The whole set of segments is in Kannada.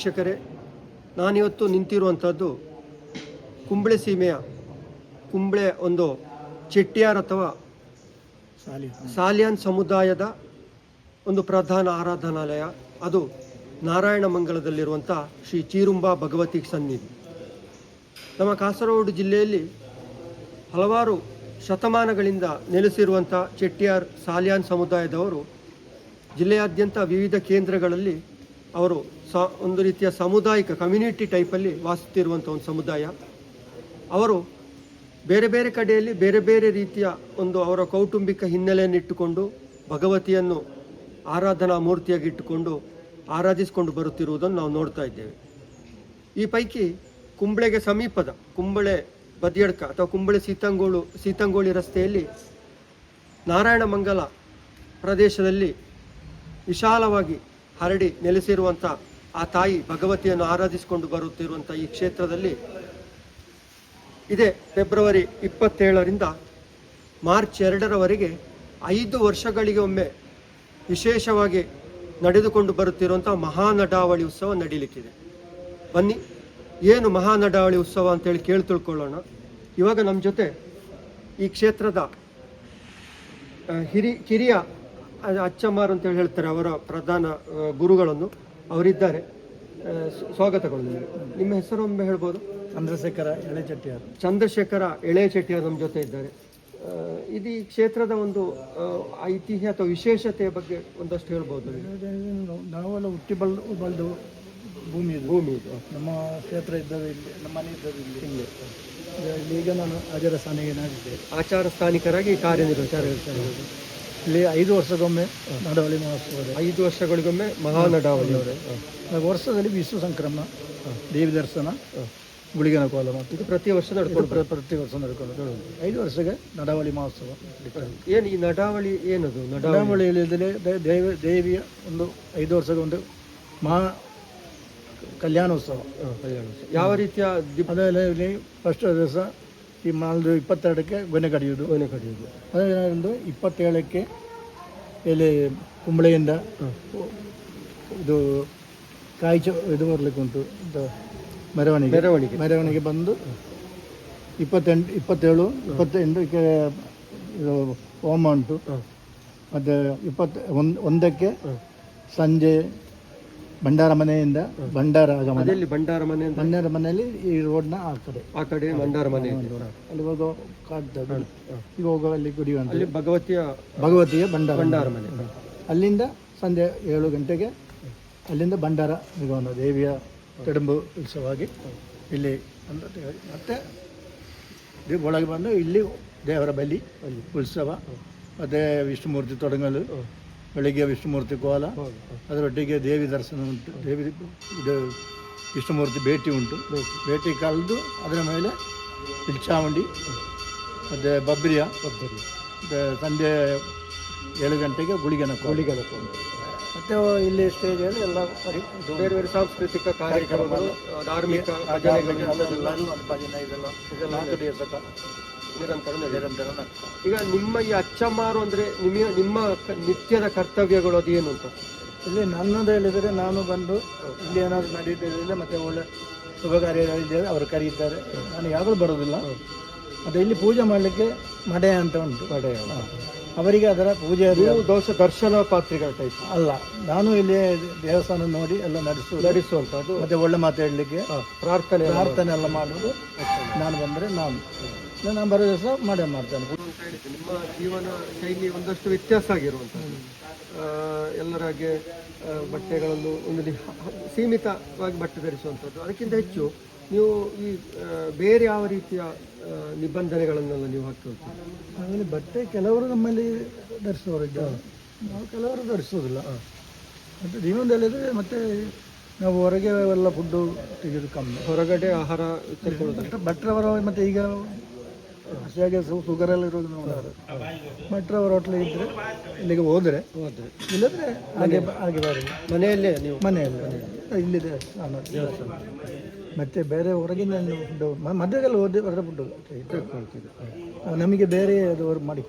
ವೀಕ್ಷಕರೇ, ನಾನಿವತ್ತು ನಿಂತಿರುವಂಥದ್ದು ಕುಂಬಳೆ ಸೀಮೆಯ, ಕುಂಬಳೆ ಒಂದು ಚೆಟ್ಟಿಯಾರ್ ಅಥವಾ ಸಾಲಿಯಾನ್ ಸಮುದಾಯದ ಒಂದು ಪ್ರಧಾನ ಆರಾಧನಾಲಯ. ಅದು ನಾರಾಯಣ ಮಂಗಲದಲ್ಲಿರುವಂಥ ಶ್ರೀ ಚೀರುಂಬಾ ಭಗವತಿ ಸನ್ನಿಧಿ. ನಮ್ಮ ಕಾಸರಗೋಡು ಜಿಲ್ಲೆಯಲ್ಲಿ ಹಲವಾರು ಶತಮಾನಗಳಿಂದ ನೆಲೆಸಿರುವಂಥ ಚೆಟ್ಟಿಯಾರ್ ಸಾಲಿಯಾನ್ ಸಮುದಾಯದವರು ಜಿಲ್ಲೆಯಾದ್ಯಂತ ವಿವಿಧ ಕೇಂದ್ರಗಳಲ್ಲಿ ಅವರು ಸ, ಒಂದು ರೀತಿಯ ಸಾಮುದಾಯಿಕ ಕಮ್ಯುನಿಟಿ ಟೈಪಲ್ಲಿ ವಾಸುತ್ತಿರುವಂಥ ಒಂದು ಸಮುದಾಯ. ಅವರು ಬೇರೆ ಬೇರೆ ಕಡೆಯಲ್ಲಿ ಬೇರೆ ಬೇರೆ ರೀತಿಯ ಒಂದು ಅವರ ಕೌಟುಂಬಿಕ ಹಿನ್ನೆಲೆಯನ್ನು ಇಟ್ಟುಕೊಂಡು, ಭಗವತಿಯನ್ನು ಆರಾಧನಾ ಮೂರ್ತಿಯಾಗಿ ಇಟ್ಟುಕೊಂಡು ಆರಾಧಿಸಿಕೊಂಡು ಬರುತ್ತಿರುವುದನ್ನು ನಾವು ನೋಡ್ತಾ ಇದ್ದೇವೆ. ಈ ಪೈಕಿ ಕುಂಬಳೆಗೆ ಸಮೀಪದ, ಕುಂಬಳೆ ಬದಿಯಡ್ಕ ಅಥವಾ ಕುಂಬಳೆ ಸೀತಂಗೋಳು, ಸೀತಂಗೋಳಿ ರಸ್ತೆಯಲ್ಲಿ ನಾರಾಯಣ ಮಂಗಲ ಪ್ರದೇಶದಲ್ಲಿ ವಿಶಾಲವಾಗಿ ಹರಡಿ ನೆಲೆಸಿರುವಂಥ ಆ ತಾಯಿ ಭಗವತಿಯನ್ನು ಆರಾಧಿಸಿಕೊಂಡು ಬರುತ್ತಿರುವಂಥ ಈ ಕ್ಷೇತ್ರದಲ್ಲಿ ಇದೇ ಫೆಬ್ರವರಿ ಇಪ್ಪತ್ತೇಳರಿಂದ ಮಾರ್ಚ್ ಎರಡರವರೆಗೆ ಐದು ವರ್ಷಗಳಿಗೆ ಒಮ್ಮೆ ವಿಶೇಷವಾಗಿ ನಡೆದುಕೊಂಡು ಬರುತ್ತಿರುವಂಥ ಮಹಾನಡಾವಳಿ ಉತ್ಸವ ನಡೀಲಿಕ್ಕಿದೆ. ಬನ್ನಿ, ಏನು ಮಹಾನಡಾವಳಿ ಉತ್ಸವ ಅಂತೇಳಿ ಕೇಳಿ ತಿಳ್ಕೊಳ್ಳೋಣ. ಇವಾಗ ನಮ್ಮ ಜೊತೆ ಈ ಕ್ಷೇತ್ರದ ಹಿರಿ, ಕಿರಿಯ ಅಚ್ಚಮ್ಮಾರು ಅಂತೇಳಿ ಹೇಳ್ತಾರೆ ಅವರ ಪ್ರಧಾನ ಗುರುಗಳನ್ನು. ಅವರಿದ್ದಾರೆ. ಸ್ವಾಗತಗಳು ನಿಮ್ಮ ಹೆಸರು ಒಮ್ಮೆ ಹೇಳ್ಬೋದು? ಚಂದ್ರಶೇಖರ ಎಳೆ ಚೆಟ್ಟಿಯಾರ್ ಚಂದ್ರಶೇಖರ ಎಳೆ ಚೆಟ್ಟಿಯವರು ನಮ್ಮ ಜೊತೆ ಇದ್ದಾರೆ. ಇದು ಈ ಕ್ಷೇತ್ರದ ಒಂದು ಐತಿಹ್ಯ ಅಥವಾ ವಿಶೇಷತೆಯ ಬಗ್ಗೆ ಒಂದಷ್ಟು ಹೇಳ್ಬೋದು ನೀವು? ನಾವೆಲ್ಲ ಹುಟ್ಟಿ ಬಲ್ ಬಲ್ದು ಭೂಮಿ ಭೂಮಿ ಇದು. ನಮ್ಮ ಕ್ಷೇತ್ರ ಇದ್ದದ್ದು ಇಲ್ಲಿ ನಮ್ಮ ಮನೆ ಇದ್ದದ್ದು ಇಲ್ಲಿ. ಇಲ್ಲಿ ಇಲ್ಲಿ ಈಗ ನಾನು ಆಚಾರ ಸ್ಥಾನಿಗೆ ಆಚಾರ ಸ್ಥಾನಿಕರಾಗಿ ಕಾರ್ಯನಿರ್ವಹಿಸ್ತಾರೆ ಇಲ್ಲಿ ಐದು ವರ್ಷಕ್ಕೊಮ್ಮೆ ನಡವಳಿ ಮಹೋತ್ಸವ ಐದು ವರ್ಷಗಳಿಗೊಮ್ಮೆ ಮಹಾನಡಾವಳಿ ಅವರು. ವರ್ಷದಲ್ಲಿ ವಿಶ್ವ ಸಂಕ್ರಮಣ ದೇವಿ ದರ್ಶನ ಗುಳಿಗನ ಕೋಲ ಮತ್ತು ಇದು ಪ್ರತಿ ವರ್ಷ ನಡ್ಕೊಂಡು ಪ್ರ- ಪ್ರತಿ ವರ್ಷ ನಡ್ಕೊಂಡು ಐದು ವರ್ಷಕ್ಕೆ ನಡಾವಳಿ ಮಹೋತ್ಸವ. ಏನು ಈ ನಡಾವಳಿ ಏನದು? ನಡಾವಳಿಯಲ್ಲಿ ದೇವ ದೇವಿ ದೇವಿಯ ಒಂದು ಐದು ವರ್ಷಕ್ಕೆ ಒಂದು ಮಹಾ ಕಲ್ಯಾಣೋತ್ಸವ. ಕಲ್ಯಾಣೋತ್ಸವ. ಯಾವ ರೀತಿಯ ಅದರಲ್ಲಿ ಫಸ್ಟ್ ದಿವಸ ಈ ನಾಲ್ದು ಇಪ್ಪತ್ತೆರಡಕ್ಕೆ ಗೊನೆ ಕಡಿಯೋದು. ಗೊನೆ ಕಡಿಯೋದು. ಒಂದು ಇಪ್ಪತ್ತೇಳಕ್ಕೆ ಎಲೆ ಕುಂಬಳೆಯಿಂದ ಇದು ಕಾಯಿ ಚ ಇದು ಬರಲಿಕ್ಕೆ ಉಂಟು. ಇದು ಮೆರವಣಿಗೆ. ಮೆರವಣಿಗೆ. ಮೆರವಣಿಗೆ ಬಂದು ಇಪ್ಪತ್ತೆಂಟು ಇಪ್ಪತ್ತೇಳು ಇಪ್ಪತ್ತೆಂಟಕ್ಕೆ ಇದು ಹೋಮ ಉಂಟು. ಮತ್ತು ಇಪ್ಪತ್ತು ಒಂದು ಒಂದಕ್ಕೆ ಸಂಜೆ ಭಂಡಾರ ಮನೆಯಿಂದ ಭಂಡಾರ ಆಗಮನ. ಅದೆಲ್ಲಿ ಭಂಡಾರ ಮನೆ ಅಂತ ಭಂಡಾರ ಮನೆಯಲ್ಲಿ ಈ ರೋಡ್ನ ಆ ಕಡೆ. ಆ ಕಡೆ ಭಂಡಾರ ಮನೆ. ಇದೆ. ಅಲ್ಲಿ ಹೋಗೋ ಗುಡಿ. ಈಗ ಹೋಗೋ ಅಲ್ಲಿ ಕುಡಿಯುವಂಥ ಅಲ್ಲಿ ಭಗವತಿಯ ಭಗವತಿಯ ಭಂಡಾರ ಭಂಡಾರ ಮನೆ. ಅಲ್ಲಿಂದ ಸಂಜೆ ಏಳು ಗಂಟೆಗೆ ಅಲ್ಲಿಂದ ಭಂಡಾರ ನಿಗಮನ ದೇವಿಯ ಕಡಂಬು ಉತ್ಸವವಾಗಿ ಇಲ್ಲಿ ಮತ್ತೆ ಒಳಗೆ ಬಂದು ಇಲ್ಲಿ ದೇವರ ಬಲಿ ಉತ್ಸವ. ಮತ್ತು ವಿಷ್ಣುಮೂರ್ತಿ ತೊಡಗಲು ಬೆಳಿಗ್ಗೆ ವಿಷ್ಣುಮೂರ್ತಿ ಕೋಲ ಅದರೊಟ್ಟಿಗೆ ದೇವಿ ದರ್ಶನ ಉಂಟು ದೇವಿ ವಿಷ್ಣುಮೂರ್ತಿ ಭೇಟಿ ಉಂಟು. ಭೇಟಿ ಕಳೆದು ಅದರ ಮೇಲೆ ಇಲ್ಚಾವಂಡಿ ಮತ್ತು ಬಬ್ರಿಯ ಮತ್ತು ಸಂಜೆ ಏಳು ಗಂಟೆಗೆ ಗುಳಿಗನ ಗುಳಿಗನ ಮತ್ತೆ ಇಲ್ಲಿ ಸ್ಟೇಜಲ್ಲಿ ಎಲ್ಲ ಬೇರೆ ಬೇರೆ ಸಾಂಸ್ಕೃತಿಕ ಕಾರ್ಯಕ್ರಮಗಳು ಧಾರ್ಮಿಕ ಆಚರಣೆಗಳು ಎಲ್ಲರೂ ಭಜನೆ ಇದೆಲ್ಲ ಇದೆಲ್ಲ ದಿವಸದ ನಿರಂತರ. ಈಗ ನಿಮ್ಮ ಈ ಅಚ್ಚಮಾರು ಅಂದ್ರೆ ನಿಮ್ಮ ನಿಮ್ಮ ನಿತ್ಯದ ಕರ್ತವ್ಯಗಳು ಅದೇನು ಅಂತ? ಇಲ್ಲಿ ನನ್ನದು ಹೇಳಿದರೆ ನಾನು ಬಂದು ಇಲ್ಲಿ ಏನಾದರೂ ನಡೀತಿದ್ರೆ ಮತ್ತೆ ಒಳ್ಳೆ ಶುಭ ಕಾರ್ಯಗಳಿದ್ದೇವೆ ಅವರು ಕರೀತಾರೆ. ನಾನು ಯಾವಾಗಲೂ ಬರೋದಿಲ್ಲ. ಮತ್ತೆ ಇಲ್ಲಿ ಪೂಜೆ ಮಾಡಲಿಕ್ಕೆ ಮಡೆ ಅಂತ ಉಂಟು. ಮಡೆ ಅವರಿಗೆ ಅದರ ಪೂಜೆ ದೋಷ ದರ್ಶನ ಪಾತ್ರಿಗಳ ಟೈಪ್ ಅಲ್ಲ ನಾನು ಇಲ್ಲಿ ದೇವಸ್ಥಾನ ನೋಡಿ ಎಲ್ಲ ನಡೆಸು ನಡೆಸುವಂಥದ್ದು ಮತ್ತೆ ಒಳ್ಳೆ ಮಾತು ಹೇಳಲಿಕ್ಕೆ ಪ್ರಾರ್ಥನೆ ಪ್ರಾರ್ಥನೆ ಎಲ್ಲ ಮಾಡುವುದು. ನಾನು ಬಂದರೆ ನಾನು. ನಾನು ಬರೋ ದಿವಸ ಮಾಡೇ ಮಾಡ್ತೇನೆ. ನಿಮ್ಮ ಜೀವನ ಶೈಲಿ ಒಂದಷ್ಟು ವ್ಯತ್ಯಾಸ ಆಗಿರುವಂಥದ್ದು. ಎಲ್ಲರ ಹಾಗೆ ಆ, ಬಟ್ಟೆಗಳನ್ನು ಒಂದು ಸೀಮಿತವಾಗಿ ಬಟ್ಟೆ ಧರಿಸುವಂಥದ್ದು. ಅದಕ್ಕಿಂತ ಹೆಚ್ಚು ನೀವು ಈ ಬೇರೆ ಯಾವ ರೀತಿಯ ನಿಬಂಧನೆಗಳನ್ನೆಲ್ಲ ನೀವು ಹಾಕ್ಕೊಳ್ತೀರಿ ಆಮೇಲೆ ಬಟ್ಟೆ ಕೆಲವರು ನಮ್ಮಲ್ಲಿ ಧರಿಸುವವರು ಇದ್ದಾರೆ. ನಾವು ಕೆಲವರು ಧರಿಸೋದಿಲ್ಲ ಮತ್ತು ಜೀವನದಲ್ಲಿ ಮತ್ತೆ ನಾವು ಹೊರಗೆ ಎಲ್ಲ ಫುಡ್ಡು ತೆಗೆದು ಕಮ್ಮಿ. ಹೊರಗಡೆ ಆಹಾರ ತೆಗೆದುಕೊಳ್ಳೋದು ಬಟ್ಟೆ ಭಟ್ರವರ ಮತ್ತು ಈಗ ಹಸಿಯಾಗಿ ಶುಗರ್ ಎಲ್ಲ ಇರೋದು ನೋಡೋರು ಅವ್ರ ಹೋಟ್ಲಿಗೆ ಇದ್ರೆ ಇಲ್ಲಿಗೆ ಹೋದರೆ ಹೋದ್ರೆ. ಇಲ್ಲದ್ರೆ ಹಾಗೆ ಹಾಗೆ ಬರೋದು ಮನೆಯಲ್ಲೇ ನೀವು. ಮನೆಯಲ್ಲಿ. ಇಲ್ಲಿದೆ ನಾನು. ದೇವಸ್ಥಾನ. ಮತ್ತೆ ಬೇರೆ ಹೊರಗಿನ ಫುಡ್ ಮದುವೆಗೆಲ್ಲ ಹೋದೆ ಹೊರ ಫುಡ್ ನಮಗೆ ಬೇರೆ ಅದು ಅವ್ರು ಮಾಡಿ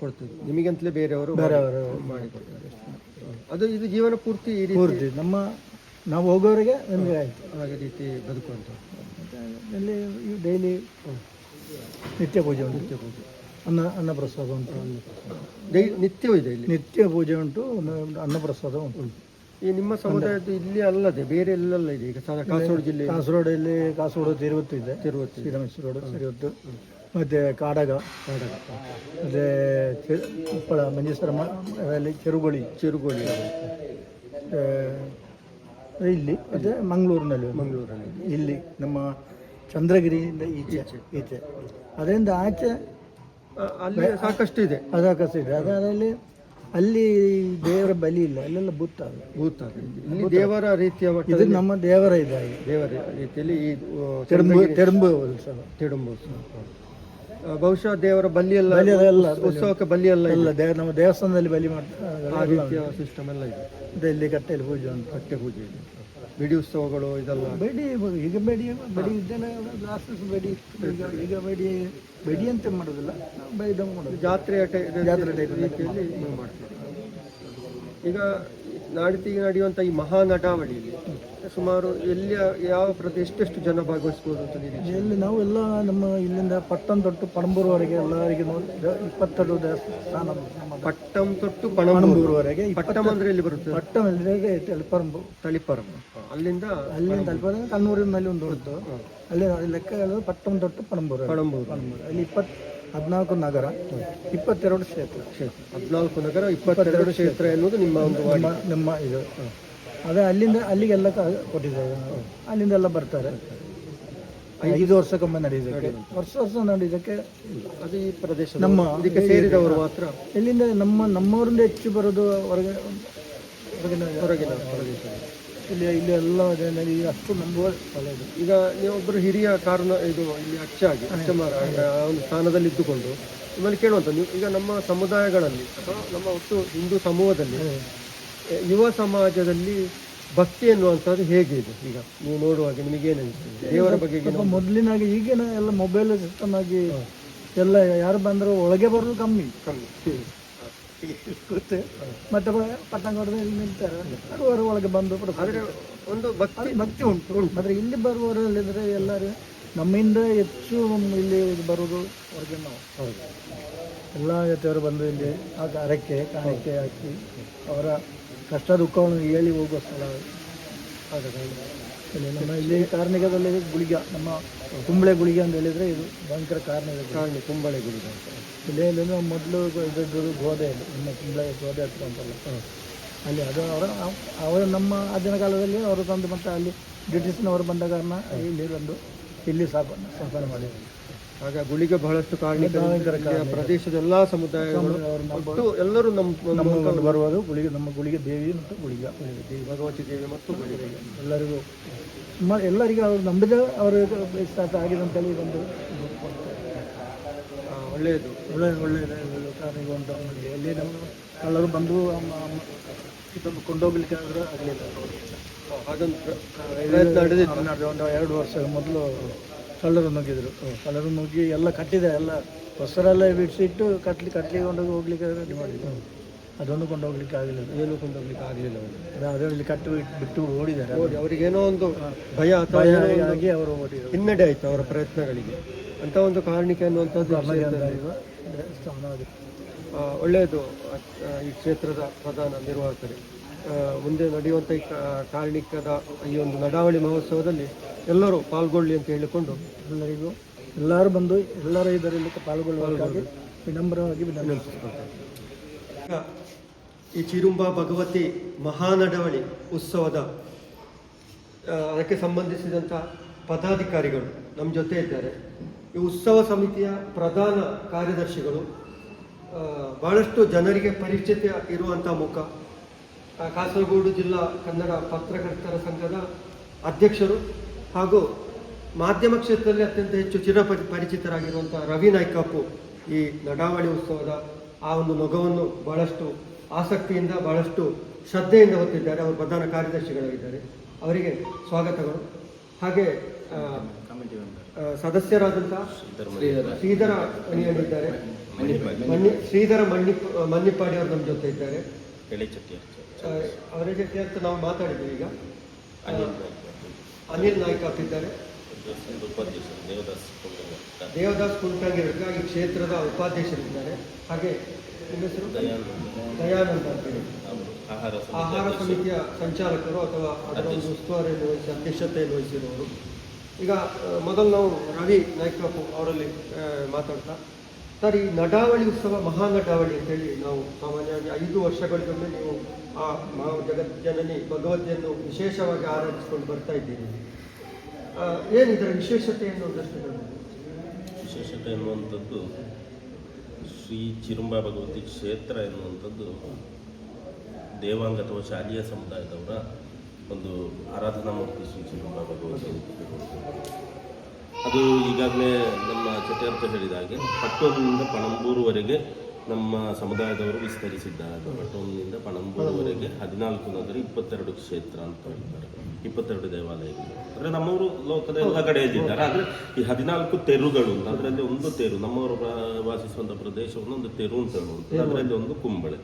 ಕೊಡ್ತಿದ್ರು ನಿಮಗಂತಲೇ ಬೇರೆಯವರು ಬೇರೆ ಮಾಡಿ ಕೊಡ್ತಾರೆ. ಅದು ಇದು ಜೀವನ ಪೂರ್ತಿ ಪೂರ್ತಿ. ನಮ್ಮ ನಾವು ಹೋಗೋರಿಗೆ ನಮಗೆ ಆಯಿತು. ಹಾಗೆ ರೀತಿ ಬದುಕುವಂಥ ಇಲ್ಲಿ ಡೈಲಿ ನಿತ್ಯ ಪೂಜೆ ಉಂಟು. ನಿತ್ಯ ಪೂಜೆ ಅನ್ನ ಅನ್ನಪ್ರಸಾದ ಉಂಟು. ಡೈ ನಿತ್ಯವೂ ಇದೆ ಇಲ್ಲಿ? ನಿತ್ಯ ಪೂಜೆ ಉಂಟು ಅನ್ನಪ್ರಸಾದ ಉಂಟು. ಈ ನಿಮ್ಮ ಸಮುದಾಯದ್ದು ಇಲ್ಲಿ ಅಲ್ಲದೆ ಬೇರೆ ಎಲ್ಲೆಲ್ಲ ಇದೆ? ಈಗ ಸಾ- ಕಾಸರಗೋಡು ಜಿಲ್ಲೆ ಕಾಸರಗೋಡಲ್ಲಿ ಕಾಸರಗೋಡು ತಿರುವತ್ತು ಇದೆ. ತಿರುವತ್ತು ಶ್ರೀರಾಮೇಶ್ವರ ರೋಡ್ ತಿರುವತ್ತು. ಮತ್ತು ಕಾಡಗ. ಕಾಡಗ. ಮತ್ತು ಚೆ- ಉಪ್ಪಳ ಮಂಜೇಶ್ವರ ಅಲ್ಲಿ ಚೆರುಗೋಳಿ. ಚಿರುಗೋಳಿ. ಆ, ಇಲ್ಲಿ ಮತ್ತು ಮಂಗಳೂರಿನಲ್ಲಿ. ಮಂಗಳೂರಲ್ಲಿ ಇಲ್ಲಿ ನಮ್ಮ ಚಂದ್ರಗಿರಿಯಿಂದ ಈಚೆ ಈಚೆ. ಅದರಿಂದ ಆಚೆ ಅಲ್ಲಿ ಸಾಕಷ್ಟು ಇದೆ. ಸಾಕಷ್ಟು ಇದೆ. ಅದರಲ್ಲಿ ಅಲ್ಲಿ ದೇವರ ಬಲಿ ಇಲ್ಲ. ಅಲ್ಲೆಲ್ಲ ಭೂತ. ಭೂತ. ಇಲ್ಲಿ ದೇವರ ರೀತಿಯ ಇದು ನಮ್ಮ ದೇವರ ಇದಾಗಿ. ದೇವರ ರೀತಿಯಲ್ಲಿ ಈ ತೆರಂಬು ತೆರಂಬು ಉತ್ಸವ ಉತ್ಸವ. ಬಹುಶಃ ದೇವರ ಬಲಿಯೆಲ್ಲ ಎಲ್ಲ ಉತ್ಸವಕ್ಕೆ ಬಲಿ ಎಲ್ಲ ಇಲ್ಲ ನಮ್ಮ ದೇವಸ್ಥಾನದಲ್ಲಿ ಬಲಿ ಮಾಡ್ತಾರೆ ಆ ರೀತಿಯ ಸಿಸ್ಟಮ್ ಎಲ್ಲ ಇದೆ. ಇಲ್ಲಿ ಕಟ್ಟೆಯಲ್ಲಿ ಪೂಜೆ ಅಂತ ಕಟ್ಟೆ ಪೂಜೆ ಇದೆ. ಬಿಡಿ ಉತ್ಸವಗಳು ಇದೆಲ್ಲ. ಬೆಡಿ ಈಗ ಬೆಡಿ ಬೆಡಿ ಇದ್ದೇನೆ ಲಾಸ್ಟ್ ಬೆಡಿ. ಈಗ ಈಗ ಬೆಡಿ ಬೆಡಿ ಅಂತ ಮಾಡೋದಿಲ್ಲ. ನಾವು ಮಾಡೋದು. ಜಾತ್ರೆಯ ಟೈ- ಜಾತ್ರೆ type ಅಲ್ಲಿ ರೀತಿಯಲ್ಲಿ ಮಾಡ್ತೀರಿ ಈಗ ನಾಡಿತಿಗೆ ನಡೆಯುವಂಥ ಈ ಮಹಾ ನಟಾವಳಿಯಲ್ಲಿ ಸುಮಾರು ಎಲ್ಲಿಯ ಯಾವ ಪ್ರದೇಶ ಎಷ್ಟೆಷ್ಟು ಜನ ಭಾಗವಹಿಸ್ಬೋದು ಅಂತ ನಿರೀಕ್ಷೆ ಇಲ್ಲಿ ನಾವು ಎಲ್ಲ ನಮ್ಮ ಇಲ್ಲಿಂದ ಪಟ್ಟಂ ತೊಟ್ಟು ಪಣಂಬೂರ್ವರೆಗೆ ಎಲ್ಲರಿಗೆ ಇಪ್ಪತ್ತೆರಡು ದೇವಸ್ಥಾನ ಪಟ್ಟಂ ತೊಟ್ಟು ಪಣಂಬೂರ್ವರೆಗೆ ಪಟ್ಟಂ ಅಂದ್ರೆ ಇಲ್ಲಿ ಬರುತ್ತೆ? ಪಟ್ಟಂ ಅಂದ್ರೆ ತಳಿಪರಂಬು. ತಳಿಪರಂ ಅಲ್ಲಿಂದ ಅಲ್ಲಿಂದ ತಲುಪದ ಕಣ್ಣೂರಿನಲ್ಲಿ ಒಂದು ಹೊರತು ಅಲ್ಲಿ ಅಲ್ಲಿ ಲೆಕ್ಕ ಹೇಳೋದು ಪಟ್ಟಂ ತೊಟ್ಟು ಪಣಂಬೂರು. ಪಣಂಬೂರು. ಪಣಂಬೂರು. ಅಲ್ಲಿ ಇಪ್ಪತ್ತು ಹದಿನಾಲ್ಕು ನಗರ ಇಪ್ಪತ್ತೆರಡು ಕ್ಷೇತ್ರ. ಕ್ಷೇತ್ರ. ಹದಿನಾಲ್ಕು ನಗರ ಇಪ್ಪತ್ತೆರಡು ಕ್ಷೇತ್ರ. ಎನ್ನುವುದು ನಿಮ್ಮ ಒಂದು ನಮ್ಮ ಇದು. ಅದೇ ಅಲ್ಲಿಂದ ಅಲ್ಲಿಗೆಲ್ಲ ಕೊಟ್ಟಿದ್ದಾರೆ. ಅಲ್ಲಿಂದೆಲ್ಲ ಅಲ್ಲಿಂದ ಎಲ್ಲ ಬರ್ತಾರೆ. ಐದು ವರ್ಷಕ್ಕೊಮ್ಮೆ ನಡೀತಾರೆ ವರ್ಷ ವರ್ಷ ನಡೆಯೋದಕ್ಕೆ ಅದು ಈ ಪ್ರದೇಶ ನಮ್ಮ ಇದಕ್ಕೆ ಸೇರಿದವರು ಮಾತ್ರ. ಇಲ್ಲಿಂದ ನಮ್ಮ ನಮ್ಮವರಿಂದ ಹೆಚ್ಚು ಬರೋದು ಹೊರಗೆ ಹೊರಗಿನ ಹೊರಗಿನ ಪ್ರದೇಶ ಇಲ್ಲಿ ಇಲ್ಲಿ ಎಲ್ಲ ಜನರಿಗೆ ಅಷ್ಟು ನಂಬುವ ಈಗ ನೀವೊಬ್ಬರು ಹಿರಿಯ ಕಾರಣ ಇದು ಇಲ್ಲಿ ಅಚ್ಚಾಗಿ ಅಚ್ಚಮಾರ ಒಂದು ಸ್ಥಾನದಲ್ಲಿ ಇದ್ದುಕೊಂಡು. ನಿಮ್ಮಲ್ಲಿ ಕೇಳುವಂಥ ನೀವು ಈಗ ನಮ್ಮ ಸಮುದಾಯಗಳಲ್ಲಿ ಅಥವಾ ನಮ್ಮ ಒಟ್ಟು ಹಿಂದೂ ಸಮೂಹದಲ್ಲಿ ಯುವ ಸಮಾಜದಲ್ಲಿ ಭಕ್ತಿ ಎನ್ನುವಂಥದ್ದು ಹೇಗೆ ಇದೆ? ಈಗ ನೀವು ನೋಡುವಾಗ ನಿಮಗೇನು ಅನಿಸ್ತದೆ ದೇವರ ಬಗ್ಗೆ ಮೊದಲಿನಾಗಿ ಈಗಿನ ಎಲ್ಲ ಮೊಬೈಲ್ ಸಿಸ್ಟಮ್ ಆಗಿ ಎಲ್ಲ ಯಾರು ಬಂದರೂ ಒಳಗೆ ಬರೋದು ಕಮ್ಮಿ. ಕಮ್ಮಿ. ಗೊತ್ತೆ? ಮತ್ತೆ ಪಟ್ಟಂಗ ಹೊಡೆದು ನಿಲ್ತಾರೆ ಬರುವವರು ಒಳಗೆ ಬಂದು ಆದರೆ ಒಂದು ಭಕ್ತಿ ಭಕ್ತಿ ಉಂಟು ಆದರೆ ಇಲ್ಲಿ ಬರುವವರಲ್ಲಿದ್ರೆ ಎಲ್ಲರೂ ನಮ್ಮಿಂದ ಹೆಚ್ಚು ಇಲ್ಲಿ ಬರುವುದು ಹೊರಗೆ ನಾವು ಎಲ್ಲ ಜೊತೆಯವರು ಬಂದು ಇಲ್ಲಿ ಆಗ ಅರಕೆ ಕಾಣಿಕೆ ಹಾಕಿ ಅವರ ಕಷ್ಟ ದುಃಖವನ್ನು ಹೇಳಿ ಹೋಗುವ ಸ್ಥಳ ಇಲ್ಲಿ ನಮ್ಮ ಇಲ್ಲಿ ಕಾರ್ಣಿಕದಲ್ಲಿ ಗುಳಿಗ ನಮ್ಮ ಕುಂಬಳೆ ಗುಳಿಗೆ ಅಂತ ಹೇಳಿದರೆ ಇದು ಭಯಂಕರ ಕಾರ್ಣಿಕ ಕಾರಣ ಕುಂಬಳೆ ಗುಳಿಗೆ ಅಂತ. ಇಲ್ಲಿ ಮೊದಲು ಇದ್ದದ್ದು ಗೋದೆ ಇಲ್ಲಿ ನಮ್ಮ ಕುಂಬಳೆ ಗೋಧೆ ಹತ್ರ ಅಂತಲ್ಲ ಅಲ್ಲಿ ಅದು ಅವರ ಅವರು ನಮ್ಮ ಆದಿನ ಕಾಲದಲ್ಲಿ ಅವರು ತಂದು ಮತ್ತೆ ಅಲ್ಲಿ ಬ್ರಿಟಿಷ್ನವರು ಬಂದ ಕಾರಣ ಇಲ್ಲಿ ಬಂದು ಇಲ್ಲಿ ಸ್ಥಾಪನೆ ಸ್ಥಾಪನೆ ಮಾಡಿದ್ರು. ಆಗ ಗುಳಿಗೆ ಬಹಳಷ್ಟು ಕಾರಣ ಪ್ರದೇಶದ ಎಲ್ಲಾ ಸಮುದಾಯಗಳು ಮತ್ತು ಎಲ್ಲರೂ ನಮ್ಮ ನಮ್ಮ ಒಂದು ಬರುವುದು ಗುಳಿಗೆ ನಮ್ಮ ಗುಳಿಗೆ ದೇವಿ ಮತ್ತು ಗುಳಿಗ. ಭಗವತಿ ದೇವಿ ಮತ್ತು ಗುಳಿಗೆ. ಎಲ್ಲರಿಗೂ ಸುಮಾರು ಎಲ್ಲರಿಗೂ ಅವರು ನಂಬಿದ ಅವರು ಸ್ಟಾರ್ಟ್ ಆಗಿದೆ ಅಂತೇಳಿ ಒಂದು ಒಳ್ಳೆಯದು. ಒಳ್ಳೆ ಒಳ್ಳೆಯದು ಕಾರಣ ಉಂಟು ಅಲ್ಲಿ ನಮ್ಮ ಎಲ್ಲರೂ ಬಂದು ಅಮ್ಮ- ಇದನ್ನು ಕೊಂಡೋಗ್ಲಿಕ್ಕೆ ಆದ್ರೆ ಆಗಲಿಲ್ಲ. ಹಾಗಂತ ಒಂದು ಎರಡು ವರ್ಷದ ಮೊದಲು ಕಳ್ಳರು ನುಗ್ಗಿದ್ರು. ಕಳ್ಳರು ನುಗ್ಗಿ ಎಲ್ಲ ಕಟ್ಟಿದೆ ಎಲ್ಲ ಹೊಸರೆಲ್ಲ ಬಿಡಿಸಿಟ್ಟು ಕಟ್ಲಿ ಕಟ್ಲಿ ಕೊಂಡೋಗಿ ಹೋಗ್ಲಿಕ್ಕೆ ರೆಡಿ ಮಾಡಿದ್ರು. ಅದೊಂದು ಕೊಂಡೋಗ್ಲಿಕ್ಕೆ ಆಗಲಿಲ್ಲ. ಏನು ಕೊಂಡೋಗ್ಲಿಕ್ಕೆ ಆಗಲಿಲ್ಲ ಅವರು. ಅದರಲ್ಲಿ ಕಟ್ಟು ಬಿಟ್ಟು- ಓಡಿದ್ದಾರೆ. ನೋಡಿ ಅವರಿಗೇನೋ ಒಂದು ಭಯ ಆಗಿ ಅವರು ಓಡಿದರು. ಹಿನ್ನಡೆ ಆಯಿತು ಅವರ ಪ್ರಯತ್ನಗಳಿಗೆ. ಅಂತ ಒಂದು ಕಾರಣಕ್ಕೆ ಅನ್ನುವಂಥದ್ದು ಒಳ್ಳೆಯದು ಈ ಕ್ಷೇತ್ರದ ಪ್ರಧಾನ ನಿರ್ವಾಹಕರೇ. ಆ, ಮುಂದೆ ನಡೆಯುವಂಥ ಈ ಕಾರಣಿಕದ ಈ ಒಂದು ನಡಾವಳಿ ಮಹೋತ್ಸವದಲ್ಲಿ ಎಲ್ಲರೂ ಪಾಲ್ಗೊಳ್ಳಿ ಅಂತ ಹೇಳಿಕೊಂಡು ಎಲ್ಲರಿಗೂ ಎಲ್ಲರೂ ಬಂದು ಎಲ್ಲರೂ ಇದರಲ್ಲಿ ಪಾಲ್ಗೊಳ್ಳುವ ವಿನಮ್ರವಾಗಿ ವಿನಂತಿಸಿ ಈಗ ಈ ಚಿರುಂಬ ಭಗವತಿ ಮಹಾನಡವಳಿ ಉತ್ಸವದ ಅದಕ್ಕೆ ಸಂಬಂಧಿಸಿದಂಥ ಪದಾಧಿಕಾರಿಗಳು ನಮ್ಮ ಜೊತೆ ಇದ್ದಾರೆ. ಈ ಉತ್ಸವ ಸಮಿತಿಯ ಪ್ರಧಾನ ಕಾರ್ಯದರ್ಶಿಗಳು ಬಹಳಷ್ಟು ಜನರಿಗೆ ಪರಿಚಿತ ಇರುವಂಥ ಮುಖ ಕಾಸರಗೋಡು ಜಿಲ್ಲಾ ಕನ್ನಡ ಪತ್ರಕರ್ತರ ಸಂಘದ ಅಧ್ಯಕ್ಷರು ಹಾಗೂ ಮಾಧ್ಯಮ ಕ್ಷೇತ್ರದಲ್ಲಿ ಅತ್ಯಂತ ಹೆಚ್ಚು ಚಿರಪರಿ ಪರಿಚಿತರಾಗಿರುವಂಥ ರವಿ ನಾಯ್ಕಪ್ಪು ಈ ನಡಾವಳಿ ಉತ್ಸವದ ಆ ಒಂದು ನೊಗವನ್ನು ಬಹಳಷ್ಟು ಆಸಕ್ತಿಯಿಂದ ಬಹಳಷ್ಟು ಶ್ರದ್ಧೆಯಿಂದ ಹೊತ್ತಿದ್ದಾರೆ. ಅವರು ಪ್ರಧಾನ ಕಾರ್ಯದರ್ಶಿಗಳಾಗಿದ್ದಾರೆ. ಅವರಿಗೆ ಸ್ವಾಗತಗಳು. ಹಾಗೆ ಸದಸ್ಯರಾದಂಥ ಶ್ರೀಧರ ಮಣಿಯಲ್ಲಿದ್ದಾರೆ. ಮಣ್ಣಿ ಶ್ರೀಧರ ಮಣ್ಣಿ ಮನ್ನಿಪ್ಪಾಡಿ ಅವರು ನಮ್ಮ ಜೊತೆ ಇದ್ದಾರೆ. ಅವರ ಜೊತೆ ಅಂತ ನಾವು ಮಾತಾಡಿದ್ವಿ ಈಗ. ಅನಿಲ್ ನಾಯ್ಕ. ನಾಯ್ಕ ಉಪಾಧ್ಯಕ್ಷರು ದೇವದಾಸ್ ಕುಂಟಂಗಿ. ಈ ಕ್ಷೇತ್ರದ ಉಪಾಧ್ಯಕ್ಷರಿದ್ದಾರೆ. ಹಾಗೆ ಹೆಸರು? ದಯಾನಂದ. ಅಂತೇಳಿ ಆಹಾರ ಸಮಿತಿ ಸಮಿತಿಯ ಸಂಚಾಲಕರು ಅಥವಾ ಅದರ ಒಂದು ಉಸ್ತುವಾರಿಯನ್ನು ವಹಿಸಿ ಅಧ್ಯಕ್ಷತೆಯನ್ನು ವಹಿಸಿರುವವರು ಈಗ ಮೊದಲು ನಾವು ರವಿ ನಾಯ್ಕಪ್ಪು ಅವರಲ್ಲಿ ಮಾತಾಡ್ತಾ ಸರ್ ನಡಾವಳಿ ಉತ್ಸವ ಮಹಾ ನಡಾವಳಿ ಅಂತೇಳಿ ನಾವು ಸಾಮಾನ್ಯವಾಗಿ ಐದು ವರ್ಷಗಳಿಗೊಮ್ಮೆ ನೀವು ಆ ಮಹಾ ಜಗಜ್ಜನನಿ ಭಗವತಿಯನ್ನು ವಿಶೇಷವಾಗಿ ಆರಾಧಿಸಿಕೊಂಡು ಬರ್ತಾ ಇದ್ದೀರಿ ಏನಿದರ ವಿಶೇಷತೆ ಹೇಳ್ಬೋದು? ವಿಶೇಷತೆ ಎನ್ನುವಂಥದ್ದು ಶ್ರೀ ಚಿರುಂಬ ಭಗವತಿ ಕ್ಷೇತ್ರ ಎನ್ನುವಂಥದ್ದು ದೇವಾಂಗ ಅಥವಾ ಶಾಲೆಯ ಸಮುದಾಯದವರ ಒಂದು ಆರಾಧನಾ ಮೂರ್ತಿ ಶ್ರೀ ಚಿರುಂಬ ಭಗವತಿ ಅದು ಈಗಾಗಲೇ ನಮ್ಮ ಚಟರ್ಥ ಹೇಳಿದ ಹಾಗೆ ಪಟ್ಟೋದಿಂದ ಪಣಂಬೂರುವರೆಗೆ ನಮ್ಮ ಸಮುದಾಯದವರು ವಿಸ್ತರಿಸಿದ್ದಾರೆ. ಪಟ್ಟೋದಿಂದ ಪಣಂಬೂರುವರೆಗೆ ಹದಿನಾಲ್ಕು ನಗರ ಇಪ್ಪತ್ತೆರಡು ಕ್ಷೇತ್ರ ಅಂತ ಹೇಳ್ತಾರೆ ಇಪ್ಪತ್ತೆರಡು ದೇವಾಲಯಗಳು. ಅಂದರೆ ನಮ್ಮವರು ಲೋಕದ ಎಲ್ಲ ಕಡೆಯಲ್ಲಿದ್ದಾರೆ ಆದರೆ ಈ ಹದಿನಾಲ್ಕು ತೆರುಗಳು ಅಂತ ಅದರಲ್ಲಿ ಒಂದು ತೆರು, ನಮ್ಮವರು ವಾಸಿಸುವಂಥ ಪ್ರದೇಶವನ್ನು ಒಂದು ತೆರು ಅಂತ ಹೇಳುವಂಥದ್ದು. ಅದರಲ್ಲಿ ಒಂದು ಕುಂಬಳೆ.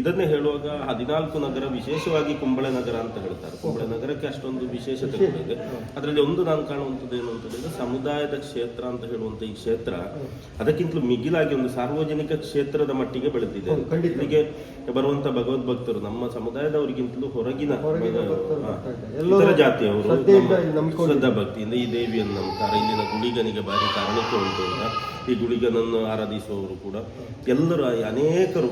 ಇದನ್ನೇ ಹೇಳುವಾಗ ಹದಿನಾಲ್ಕು ನಗರ ವಿಶೇಷವಾಗಿ ಕುಂಬಳೆ ನಗರ ಅಂತ ಹೇಳ್ತಾರೆ. ಕುಂಬಳೆ ನಗರಕ್ಕೆ ಅಷ್ಟೊಂದು ವಿಶೇಷತೆ ಕೂಡ ಇದೆ. ಅದರಲ್ಲಿ ಒಂದು ನಾನು ಕಾಣುವಂಥದ್ದು ಏನು ಅಂತಂದ್ರೆ ಸಮುದಾಯದ ಕ್ಷೇತ್ರ ಅಂತ ಹೇಳುವಂಥ ಈ ಕ್ಷೇತ್ರ ಅದಕ್ಕಿಂತಲೂ ಮಿಗಿಲಾಗಿ ಒಂದು ಸಾರ್ವಜನಿಕ ಕ್ಷೇತ್ರದ ಮಟ್ಟಿಗೆ ಬೆಳೆದಿದೆ. ಇಲ್ಲಿಗೆ ಬರುವಂತ ಭಗವದ್ಭಕ್ತರು ನಮ್ಮ ಸಮುದಾಯದವರಿಗಿಂತಲೂ ಹೊರಗಿನ ಇತರ ಜಾತಿಯವರು ಶ್ರದ್ಧಾ ಭಕ್ತಿಯಿಂದ ಈ ದೇವಿಯನ್ನು ನಂಬ್ತಾರೆ. ಇಲ್ಲಿನ ಗುಳಿಗನಿಗೆ ಭಾರಿ ಕಾರಣಕ್ಕೆ ಉಂಟು ಅಂತ. ಈ ಗುಳಿಗನನ್ನು ಆರಾಧಿಸುವವರು ಕೂಡ. ಎಲ್ಲರೂ ಅನೇಕರು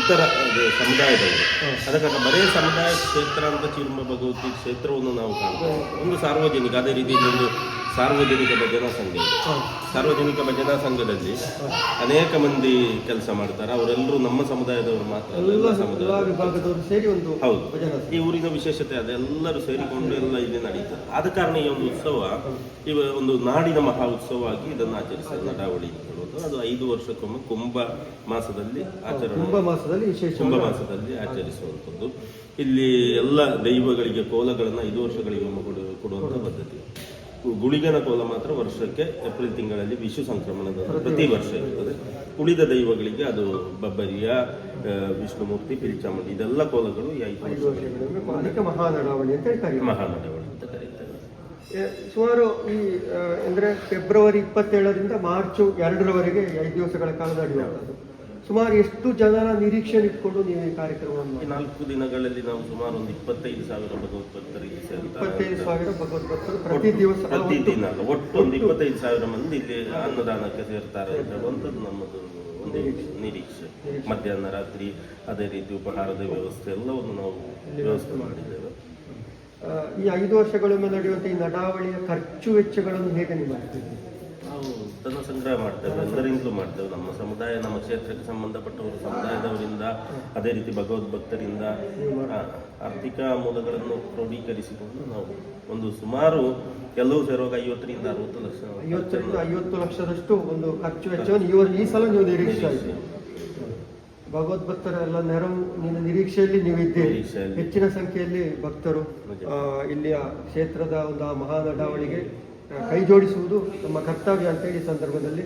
ಇತರ ಅದೇ ಸಮುದಾಯದವರು ಅದ ಕಾರಣ ಬರೇ ಸಮುದಾಯ ಕ್ಷೇತ್ರ ಅಂತ ಚಿರುಮ ಭಗವತಿ ಕ್ಷೇತ್ರವನ್ನು ನಾವು ಕಾಣ್ತೇವೆ ಒಂದು ಸಾರ್ವಜನಿಕ ಅದೇ ರೀತಿ ಒಂದು ಸಾರ್ವಜನಿಕ ಭಜನಾ ಸಂಘ ಸಾರ್ವಜನಿಕ ಭಜನಾ ಸಂಘದಲ್ಲಿ ಅನೇಕ ಮಂದಿ ಕೆಲಸ ಮಾಡ್ತಾರೆ. ಅವರೆಲ್ಲರೂ ನಮ್ಮ ಸಮುದಾಯದವರು ಮಾತ್ರ ಎಲ್ಲ ಸಮುದಾಯದವರು. ಸೇರಿ ಒಂದು ಹೌದು. ಈ ಊರಿನ ವಿಶೇಷತೆ ಅದೆಲ್ಲರೂ ಸೇರಿಕೊಂಡು ಎಲ್ಲ ಇಲ್ಲಿ ನಡೀತದೆ. ಆದ ಕಾರಣ ಈ ಒಂದು ಉತ್ಸವ ಇವ ಒಂದು ನಾಡಿನ ಮಹಾ ಉತ್ಸವವಾಗಿ ಇದನ್ನು ಆಚರಿಸ್ತಾರೆ ನಡಾವಳಿ ಅದು ಐದು ವರ್ಷಕ್ಕೊಮ್ಮೆ ಕುಂಭ ಮಾಸದಲ್ಲಿ ಆಚರಣೆ ಕುಂಭ ಮಾಸದಲ್ಲಿ ವಿಶೇಷ ಕುಂಭ ಮಾಸದಲ್ಲಿ ಆಚರಿಸುವಂಥದ್ದು. ಇಲ್ಲಿ ಎಲ್ಲ ದೈವಗಳಿಗೆ ಕೋಲಗಳನ್ನು ಐದು ವರ್ಷಗಳಿಗೊಮ್ಮೆ ಕೊಡುವಂತ ಕೊಡುವಂಥ ಗುಳಿಗನ ಕೋಲ ಮಾತ್ರ ವರ್ಷಕ್ಕೆ ಏಪ್ರಿಲ್ ತಿಂಗಳಲ್ಲಿ ವಿಷು ಸಂಕ್ರಮಣದ ಪ್ರತಿ ವರ್ಷ ಇರ್ತದೆ. ಉಳಿದ ದೈವಗಳಿಗೆ ಅದು ಬಬ್ಬರಿಯ ವಿಷ್ಣುಮೂರ್ತಿ ಪಿರಿಚಾಮುಂಡಿ ಇದೆಲ್ಲ ಕೋಲಗಳು ಐದು ಅಂತ ಹೇಳ್ತಾರೆ ಅಂತ ಕರೀತಾರೆ. ಸುಮಾರು ಈ ಅಂದರೆ ಫೆಬ್ರವರಿ ಇಪ್ಪತ್ತೇಳರಿಂದ ಮಾರ್ಚ್ ಎರಡರವರೆಗೆ ಐದು ದಿವಸಗಳ ಕಾಲದ ನಡೆಯುವಂಥದ್ದು ಸುಮಾರು ಎಷ್ಟು ಜನರ ನಿರೀಕ್ಷೆ ಇಟ್ಕೊಂಡು ನೀವು ಈ ಕಾರ್ಯಕ್ರಮವನ್ನು ಈ ನಾಲ್ಕು ದಿನಗಳಲ್ಲಿ ನಾವು ಸುಮಾರು ಒಂದು ಇಪ್ಪತ್ತೈದು ಸಾವಿರ ಭಗವದ್ಭಕ್ತರಿಗೆ ಇಪ್ಪತ್ತೈದು ಸಾವಿರ ಪ್ರತಿ ದಿವಸ ಪ್ರತಿ ಒಟ್ಟು- ದಿನ ಒಟ್ಟು ಒಂದು ಇಪ್ಪತ್ತೈದು ಸಾವಿರ ಮಂದಿ ಇಲ್ಲಿ ಅನ್ನದಾನಕ್ಕೆ ಸೇರ್ತಾರೆ ಅಂತ ಹೇಳುವಂಥದ್ದು ನಮ್ಮದು ಒಂದು ನಿರೀಕ್ಷೆ. ಮಧ್ಯಾಹ್ನ ರಾತ್ರಿ ಅದೇ ರೀತಿ ಉಪಹಾರದ ವ್ಯವಸ್ಥೆ ಎಲ್ಲವನ್ನು ನಾವು ವ್ಯವಸ್ಥೆ ಮಾಡಿದ್ದೇವೆ. ಈ ಐದು ವರ್ಷಗಳೊಮ್ಮೆ ನಡೆಯುವಂಥ ಈ ನಡಾವಳಿಯ ಖರ್ಚು ವೆಚ್ಚಗಳನ್ನು ಹೇಗೆ ನೀವು ಧನ ಸಂಗ್ರಹ ಮಾಡ್ತೇವೆ ಎಲ್ಲರಿಂದಲೂ ಮಾಡ್ತೇವೆ. ನಮ್ಮ ಸಮುದಾಯ ನಮ್ಮ ಕ್ಷೇತ್ರಕ್ಕೆ ಸಂಬಂಧಪಟ್ಟವರು ಸಮುದಾಯದವರಿಂದ ಅದೇ ರೀತಿ ಭಗವದ್ಭಕ್ತರಿಂದ ಆರ್ಥಿಕ ಮೂಲಗಳನ್ನು ಕ್ರೋಢೀಕರಿಸಿಕೊಂಡು ನಾವು ಒಂದು ಸುಮಾರು ಕೆಲವು ಸೇರುವಾಗ ಐವತ್ತರಿಂದ ಅರವತ್ತು ಲಕ್ಷ ಐವತ್ತರಿಂದ ಐವತ್ತು ಲಕ್ಷದಷ್ಟು ಒಂದು ಖರ್ಚು ವೆಚ್ಚವನ್ನು ಈ ಈ ಸಲ ನೀವು ನಿರೀಕ್ಷೆ ಭಗವದ್ ಭಗವದ್ಭಕ್ತರ ಎಲ್ಲ ನೆರವು ನಿನ್ನ ನಿರೀಕ್ಷೆಯಲ್ಲಿ ನೀವು ಇದ್ದೀರಿ ಹೆಚ್ಚಿನ ಸಂಖ್ಯೆಯಲ್ಲಿ ಭಕ್ತರು ಇಲ್ಲಿಯ ಕ್ಷೇತ್ರದ ಒಂದು ಆ ಮಹಾ ನಡಾವಳಿಗೆ ಕೈ ಜೋಡಿಸುವುದು ನಮ್ಮ ಕರ್ತವ್ಯ ಅಂತೇಳಿ ಹೇಳಿ ಸಂದರ್ಭದಲ್ಲಿ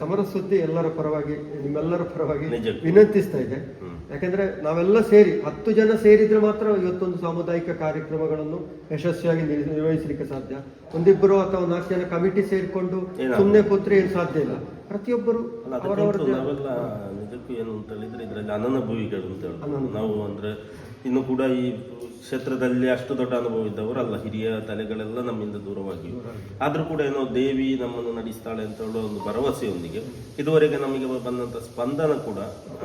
ಸಮರ ಸುದ್ದಿ ಎಲ್ಲರ ಪರವಾಗಿ ನಿಮ್ಮೆಲ್ಲರ ಪರವಾಗಿ. ವಿನಂತಿಸ್ತಾ ಇದೆ. ಯಾಕಂದ್ರೆ ನಾವೆಲ್ಲ ಸೇರಿ ಹತ್ತು ಜನ ಸೇರಿದ್ರೆ ಮಾತ್ರ ಇವತ್ತೊಂದು ಸಾಮುದಾಯಿಕ ಕಾರ್ಯಕ್ರಮಗಳನ್ನು ಯಶಸ್ವಿಯಾಗಿ ನಿರ್- ನಿರ್ವಹಿಸಲಿಕ್ಕೆ ಸಾಧ್ಯ. ಒಂದಿಬ್ಬರು ಅಥವಾ ನಾಲ್ಕು ಜನ ಕಮಿಟಿ ಸೇರಿಕೊಂಡು ಸುಮ್ಮನೆ ಕೂತ್ರೆ ಏನು ಸಾಧ್ಯ ಇಲ್ಲ. ಪ್ರತಿಯೊಬ್ಬರು ನಾವೆಲ್ಲ ನಿಜಕ್ಕೂ ಏನು ಅಂತ ಹೇಳಿದ್ರೆ ಇದರಲ್ಲಿ ಅನನುಭವಿಗಳು ಅಂತ ಹೇಳಿ ನಾವು ಅಂದ್ರೆ ಇನ್ನು ಕೂಡ ಈ ಕ್ಷೇತ್ರದಲ್ಲಿ ಅಷ್ಟು ದೊಡ್ಡ ಅನುಭವ ಇದ್ದವರು ಅಲ್ಲ ಹಿರಿಯ ತಲೆಗಳೆಲ್ಲ ನಮ್ಮಿಂದ ದೂರವಾಗಿ. ಆದರೂ ಕೂಡ ಏನೋ ದೇವಿ ನಮ್ಮನ್ನು ನಡೆಸ್ತಾಳೆ ಅಂತ ಹೇಳೋ ಒಂದು ಭರವಸೆಯೊಂದಿಗೆ ಇದುವರೆಗೆ ನಮಗೆ ಬಂದಂಥ ಸ್ಪಂದನ ಕೂಡ